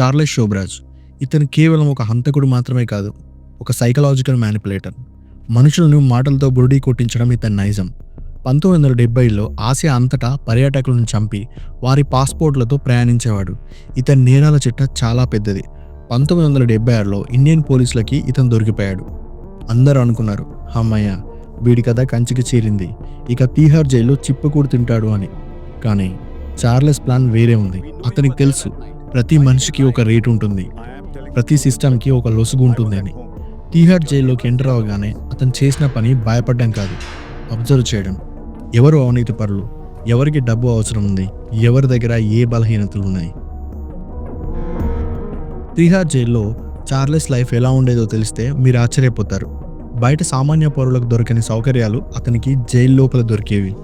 Charles షోబ్రాజ్. ఇతను కేవలం ఒక హంతకుడు మాత్రమే కాదు ఒక సైకలాజికల్ మ్యానిపులేటర్ మనుషులను మాటలతో బురుడీ కొట్టించడం ఇతని నైజం. పంతొమ్మిది వందల డెబ్బైలో ఆసియా అంతటా పర్యాటకులను చంపి వారి పాస్పోర్ట్లతో ప్రయాణించేవాడు. ఇతని నేరాల చిట్ట చాలా పెద్దది. పంతొమ్మిది వందల డెబ్బై ఆరులో ఇండియన్ పోలీసులకి ఇతను దొరికిపోయాడు. అందరూ అనుకున్నారు అమ్మయ్య వీడి కథ కంచికి చేరింది. ఇక తీహార్ జైల్లో చిప్పకూడు తింటాడు అని. కానీ చార్లెస్ ప్లాన్ వేరే ఉంది. అతనికి తెలుసు ప్రతి మనిషికి ఒక రేట్ ఉంటుంది. ప్రతి సిస్టమ్కి ఒక లొసుగు ఉంటుంది అని. తీహార్ జైల్లోకి ఎంటర్ అవగానే అతను చేసిన పని భయపడడం కాదు. అబ్జర్వ్ చేయడం. ఎవరు అవినీతి పరులు? ఎవరికి డబ్బు అవసరం ఉంది? ఎవరి దగ్గర ఏ బలహీనతలు ఉన్నాయి? తీహార్ జైల్లో చార్లెస్ లైఫ్ ఎలా ఉండేదో తెలిస్తే మీరు ఆశ్చర్యపోతారు. బయట సామాన్య పౌరులకు దొరకని సౌకర్యాలు అతనికి జైలు లోపల దొరికేవి.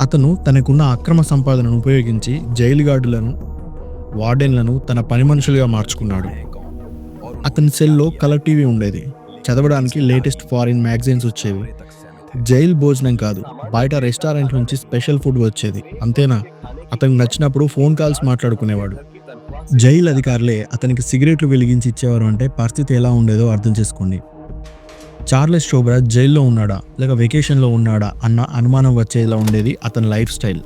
అతను తనకున్న అక్రమ సంపాదనను ఉపయోగించి జైలు గార్డులను వార్డెన్లను తన పని మనుషులుగా మార్చుకున్నాడు. అతని సెల్లో కలర్ టీవీ ఉండేది. చదవడానికి లేటెస్ట్ ఫారిన్ మ్యాగజైన్స్ వచ్చేవి. జైల్ భోజనం కాదు బయట రెస్టారెంట్ నుంచి స్పెషల్ ఫుడ్ వచ్చేది. అంతేనా? అతనికి నచ్చినప్పుడు ఫోన్ కాల్స్ మాట్లాడుకునేవాడు. జైలు అధికారులే అతనికి సిగరెట్లు వెలిగించి ఇచ్చేవారు అంటే పరిస్థితి ఎలా ఉండేదో అర్థం చేసుకోండి. చార్లెస్ షోబ్రా జైల్లో ఉన్నాడా? లేక వెకేషన్లో ఉన్నాడా? అన్న అనుమానం వచ్చేలా ఉండేది అతని లైఫ్ స్టైల్.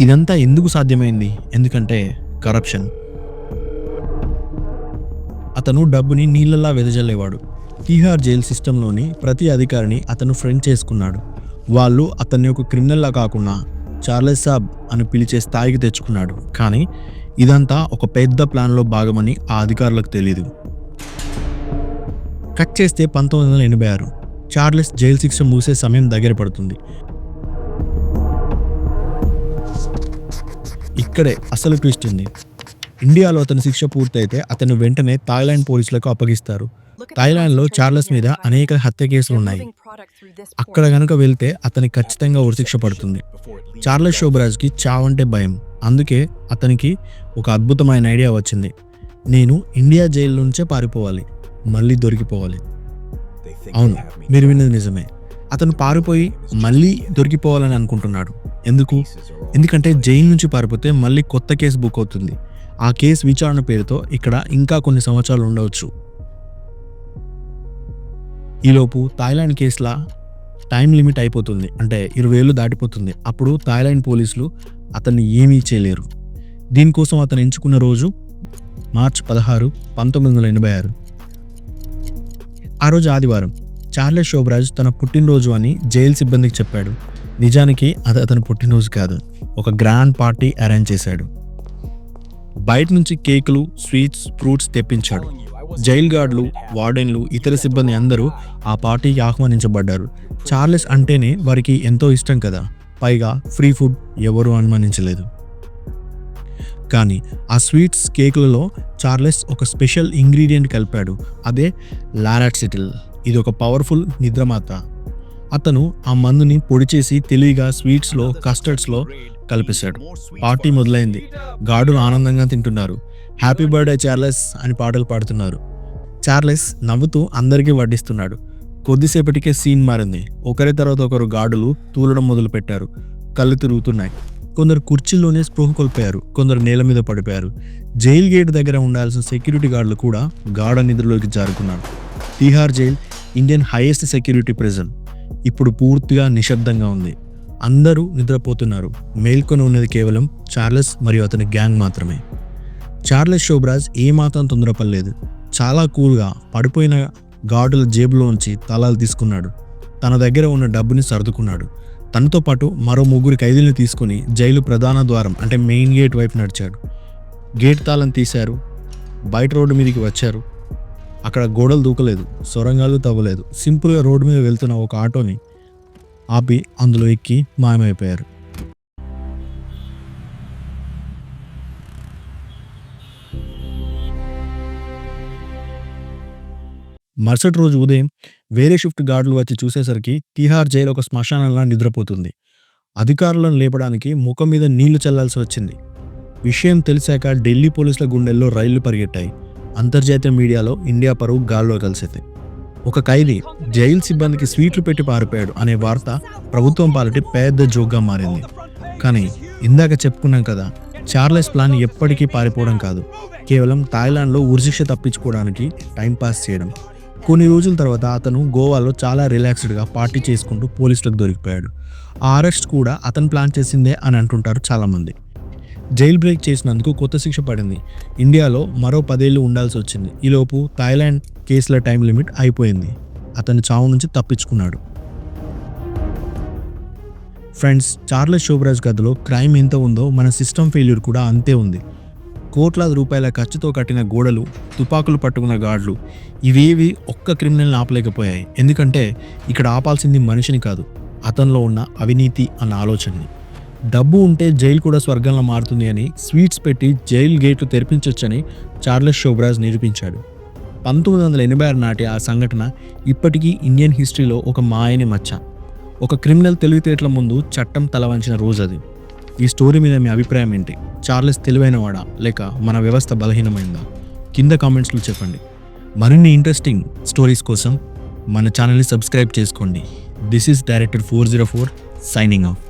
ఇదంతా ఎందుకు సాధ్యమైంది? ఎందుకంటే కరప్షన్ అతను డబ్బుని నీళ్ళలా వెదజల్లేవాడు. తీహార్ జైల్ సిస్టంలోని ప్రతి అధికారిని అతను ఫ్రెండ్ చేసుకున్నాడు. వాళ్ళు అతన్ని ఒక క్రిమినల్లా కాకుండా చార్లెస్ సాబ్ అని పిలిచే స్థాయికి తెచ్చుకున్నాడు. కానీ ఇదంతా ఒక పెద్ద ప్లాన్లో భాగమని ఆ అధికారులకు తెలియదు కట్ చేస్తే పంతొమ్మిది వందల ఎనభై ఆరు. చార్లెస్ జైలు శిక్ష మూసే సమయం దగ్గర పడుతుంది. ఇక్కడే అసలు ట్విస్ట్ ఉంది. ఇండియాలో అతని శిక్ష పూర్తయితే అతను వెంటనే థాయిలాండ్ పోలీసులకు అప్పగిస్తారు. థాయిలాండ్లో చార్లెస్ మీద అనేక హత్య కేసులు ఉన్నాయి అక్కడ గనుక వెళ్తే అతనికి ఖచ్చితంగా ఉరిశిక్ష పడుతుంది. చార్లెస్ షోబరాజ్కి చావంటే భయం. అందుకే అతనికి ఒక అద్భుతమైన ఐడియా వచ్చింది. నేను ఇండియా జైలు నుంచే పారిపోవాలి. మళ్ళీ దొరికిపోవాలి. అవును మీరు విన్నది నిజమే. అతను పారిపోయి మళ్ళీ దొరికిపోవాలని అనుకుంటున్నాడు. ఎందుకు? ఎందుకంటే జైలు నుంచి పారిపోతే మళ్ళీ కొత్త కేసు బుక్ అవుతుంది. ఆ కేసు విచారణ పేరుతో ఇక్కడ ఇంకా కొన్ని సంవత్సరాలు ఉండవచ్చు. ఈలోపు థాయిలాండ్ కేసులా టైం లిమిట్ అయిపోతుంది. అంటే ఇరవై ఏళ్ళు దాటిపోతుంది. అప్పుడు థాయిలాండ్ పోలీసులు అతన్ని ఏమీ చేయలేరు. దీనికోసం అతను ఎంచుకున్న రోజు మార్చ్ పదహారు పంతొమ్మిది వందల ఎనభై ఆరు. ఆ రోజు ఆదివారం చార్లెస్ శోభరాజ్ తన పుట్టినరోజు అని జైలు సిబ్బందికి చెప్పాడు. నిజానికి అది అతను పుట్టినరోజు కాదు. ఒక గ్రాండ్ పార్టీ అరేంజ్ చేశాడు. బయట నుంచి కేకులు స్వీట్స్ ఫ్రూట్స్ తెప్పించాడు. జైల్ గార్డులు వార్డెన్లు ఇతర సిబ్బంది అందరూ ఆ పార్టీకి ఆహ్వానించబడ్డారు. చార్లెస్ అంటేనే వారికి ఎంతో ఇష్టం కదా. పైగా ఫ్రీ ఫుడ్ ఎవరూ అనుమానించలేదు. కానీ ఆ స్వీట్స్ కేకులలో చార్లెస్ ఒక స్పెషల్ ఇంగ్రీడియంట్ కలిపాడు. అదే లారాట్సిటిల్ ఇది ఒక పవర్ఫుల్ నిద్రమాత. అతను ఆ మందుని పొడి చేసి తెలివిగా స్వీట్స్లో కస్టర్డ్స్లో కలిపేశాడు. పార్టీ మొదలైంది. గాడులు ఆనందంగా తింటున్నారు. హ్యాపీ బర్త్డే చార్లెస్ అని పాటలు పాడుతున్నారు. చార్లెస్ నవ్వుతూ అందరికీ వడ్డిస్తున్నాడు. కొద్దిసేపటికే సీన్ మారింది. ఒకరి తర్వాత ఒకరు గాడులు తూలడం మొదలుపెట్టారు. కళ్ళు తిరుగుతున్నాయి. కొందరు కుర్చీల్లోనే స్పృహ కోల్పోయారు. కొందరు నేల మీద పడిపోయారు. జైల్ గేట్ దగ్గర ఉండాల్సిన సెక్యూరిటీ గార్డులు కూడా గాఢ నిద్రలోకి జారుకున్నారు. Tihar jail Indian highest security prison. ఇప్పుడు పూర్తిగా నిశ్శబ్దంగా ఉంది. అందరూ నిద్రపోతున్నారు. మేల్కొని ఉన్నది కేవలం చార్లెస్ మరియు అతని గ్యాంగ్ మాత్రమే. చార్లెస్ షోబ్రాజ్ ఏమాత్రం తొందరపడలేదు. చాలా కూల్గా పడిపోయిన గాడుల జేబులోంచి తలాలు తీసుకున్నాడు. తన దగ్గర ఉన్న డబ్బుని సర్దుకున్నాడు. తనతో పాటు మరో ముగ్గురు ఖైదీలను తీసుకుని జైలు ప్రధాన ద్వారం అంటే మెయిన్ గేట్ వైపు నడిచాడు. గేట్ తాళం తీశారు. బయట రోడ్డు మీదకి వచ్చారు. అక్కడ గోడలు దూకలేదు సొరంగాలు తవ్వలేదు. సింపుల్గా రోడ్డు మీద వెళ్తున్న ఒక ఆటోని ఆపి అందులో ఎక్కి మాయమైపోయారు. మరుసటి రోజు ఉదయం వేరే షిఫ్ట్ గార్డులు వచ్చి చూసేసరికి తిహార్ జైలు ఒక శ్మశానంలా నిద్రపోతుంది. అధికారులను లేపడానికి ముఖం మీద నీళ్ళు చల్లాల్సి వచ్చింది. విషయం తెలిసాక ఢిల్లీ పోలీసుల గుండెల్లో రైళ్ళు పరిగెట్టాయి. అంతర్జాతీయ మీడియాలో ఇండియా పరువు గాల్లో కలిసింది. ఒక ఖైదీ జైలు సిబ్బందికి స్వీట్లు పెట్టి పారిపోయాడు అనే వార్త ప్రభుత్వం పాలిటి పెద్ద జోక్గా మారింది. కానీ ఇందాక చెప్పుకున్నాం కదా చార్లెస్ ప్లాన్ ఎప్పటికీ పారిపోవడం కాదు. కేవలం థాయిలాండ్లో ఉరిశిక్ష తప్పించుకోవడానికి టైంపాస్ చేయడం. కొన్ని రోజుల తర్వాత అతను గోవాలో చాలా రిలాక్స్డ్గా పార్టీ చేసుకుంటూ పోలీసులకు దొరికిపోయాడు. ఆ అరెస్ట్ కూడా అతను ప్లాన్ చేసిందే అని అంటుంటారు చాలామంది. జైల్ బ్రేక్ చేసినందుకు కొత్త శిక్ష పడింది. ఇండియాలో మరో పదేళ్ళు ఉండాల్సి వచ్చింది. ఈలోపు థాయిలాండ్ కేసుల టైం లిమిట్ అయిపోయింది. అతని చావు నుంచి తప్పించుకున్నాడు. ఫ్రెండ్స్ చార్లెస్ శోభరాజ్ గదిలో క్రైమ్ ఎంత ఉందో మన సిస్టమ్ ఫెయిల్యూర్ కూడా అంతే ఉంది. కోట్లాది రూపాయల ఖర్చుతో కట్టిన గోడలు తుపాకులు పట్టుకున్న గాడ్లు ఇవేవి ఒక్క క్రిమినల్ని ఆపలేకపోయాయి. ఎందుకంటే ఇక్కడ ఆపాల్సింది మనిషిని కాదు అతనిలో ఉన్న అవినీతి అన్న ఆలోచనని. డబ్బు ఉంటే జైలు కూడా స్వర్గంలో మారుతుంది అని స్వీట్స్ పెట్టి జైలు గేట్లు తెరిపించవచ్చని చార్లెస్ షోబ్రాజ్ నిరూపించాడు. పంతొమ్మిది వందల ఎనభై ఆరు నాటి ఆ సంఘటన ఇప్పటికీ ఇండియన్ హిస్టరీలో ఒక మాయని మచ్చ. ఒక క్రిమినల్ తెలివితేటల ముందు చట్టం తలవంచిన రోజు అది. ఈ స్టోరీ మీద మీ అభిప్రాయం ఏంటి? చార్లెస్ తెలివైనవాడా? లేక మన వ్యవస్థ బలహీనమైందా? కింద కామెంట్స్లో చెప్పండి. మరిన్ని ఇంట్రెస్టింగ్ స్టోరీస్ కోసం మన ఛానల్ని సబ్స్క్రైబ్ చేసుకోండి. This is director four zero four signing off.